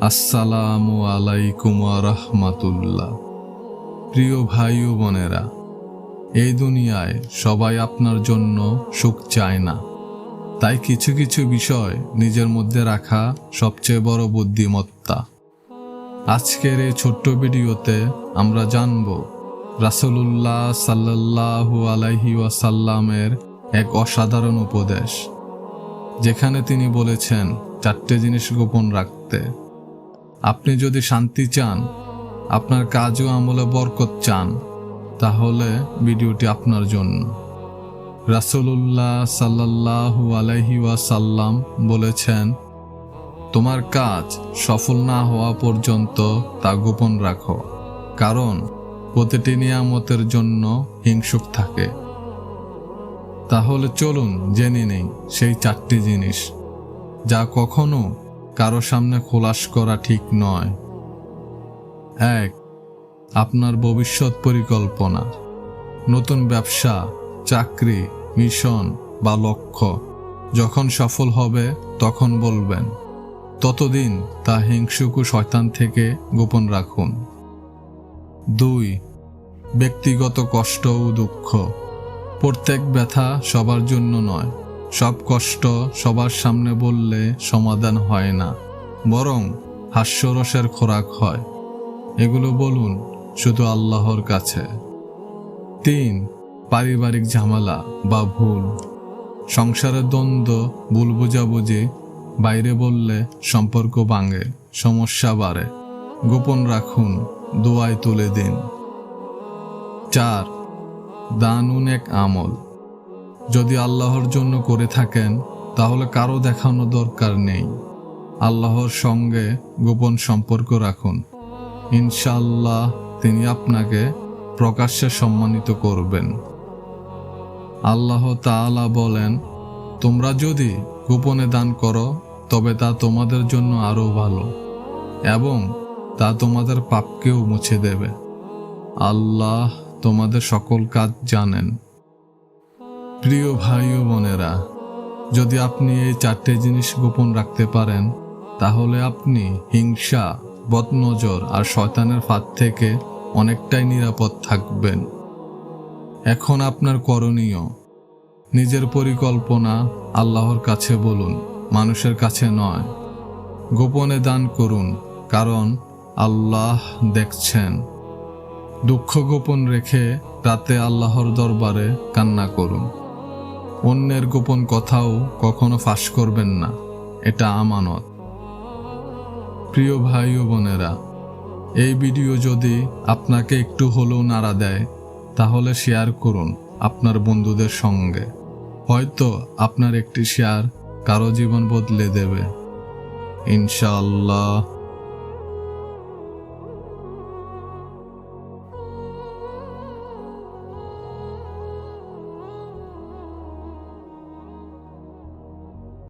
আসসালামু আলাইকুম রহমাতুল্লাহ। প্রিয় ভাই ও বোনেরা, এই দুনিয়ায় সবাই আপনার জন্য সুখ চায় না। তাই কিছু কিছু বিষয় নিজের মধ্যে রাখা সবচেয়ে বড় বুদ্ধিমত্তা। আজকের এই ছোট্ট ভিডিওতে আমরা জানব, রাসূলুল্লাহ সাল্লাল্লাহু আলাইহি ওয়াসাল্লামের এক অসাধারণ উপদেশ, যেখানে তিনি বলেছেন, চারটে জিনিস গোপন রাখতে। আপনি যদি শান্তি চান, আপনার কাজ ও আমলে বরকত চান, তাহলে ভিডিওটি আপনার জন্য। রাসূলুল্লাহ সাল্লাল্লাহু আলাইহি ওয়াসাল্লাম বলেছেন, তোমার কাজ সফল না হওয়া পর্যন্ত তা গোপন রাখো, কারণ প্রতিটি নিয়ামতের জন্য হিংসুক থাকে। তাহলে চলুন জেনে নেই সেই চারটি জিনিস, যা কখনো কারও সামনে খোলাস করা ঠিক নয়। এক, আপনার ভবিষ্যৎ পরিকল্পনা। নতুন ব্যবসা, চাকরি, মিশন বা লক্ষ্য যখন সফল হবে, তখন বলবেন, ততদিন তা হিংসুকু শয়তান থেকে গোপন রাখুন। দুই, ব্যক্তিগত কষ্ট ও দুঃখ। প্রত্যেক ব্যথা সবার জন্য নয়। সব কষ্ট সবার সামনে বললে সমাধান হয় না, বরং হাস্যরসের খোরাক হয়। এগুলো বলুন শুধু আল্লাহর কাছে। তিন, পারিবারিক ঝামেলা বা ভুল। সংসারের দ্বন্দ্ব, ভুল বোঝাবুঝি, বাইরে বললে সম্পর্ক ভাঙে, সমস্যা বাড়ে। গোপন রাখুন, দোয়ায় তুলে দিন। চার, দানুন এক আমল। যদি আল্লাহর জন্য করে থাকেন, তাহলে কারও দেখানো দরকার নেই। আল্লাহর সঙ্গে গোপন সম্পর্ক রাখুন। ইনশাল্লাহ তিনি আপনাকে প্রকাশ্যে সম্মানিত করবেন। আল্লাহ তাআলা বলেন, তোমরা যদি গোপনে দান করো, তবে তা তোমাদের জন্য আরও ভালো এবং তা তোমাদের পাপকেও মুছে দেবে। আল্লাহ তোমাদের সকল কাজ জানেন। প্রিয় ভাই ও বোনেরা, যদি আপনি এই চারটে জিনিস গোপন রাখতে পারেন, তাহলে আপনি হিংসা, বদনজর আর শয়তানের ফাঁদ থেকে অনেকটাই নিরাপদ থাকবেন। এখন আপনার করণীয়, নিজের পরিকল্পনা আল্লাহর কাছে বলুন, মানুষের কাছে নয়। গোপনে দান করুন, কারণ আল্লাহ দেখছেন। দুঃখ গোপন রেখে রাতে আল্লাহর দরবারে কান্না করুন। অন্যের গোপন কথাও কখনো ফাঁস করবেন না। এটা আমানত। প্রিয় ভাই ও বোনেরা, এই ভিডিও যদি আপনাকে একটু হলেও নাড়া দেয়, তাহলে শেয়ার করুন আপনার বন্ধুদের সঙ্গে। হয়তো আপনার একটি শেয়ার কারও জীবন বদলে দেবে। ইনশাআল্লাহ।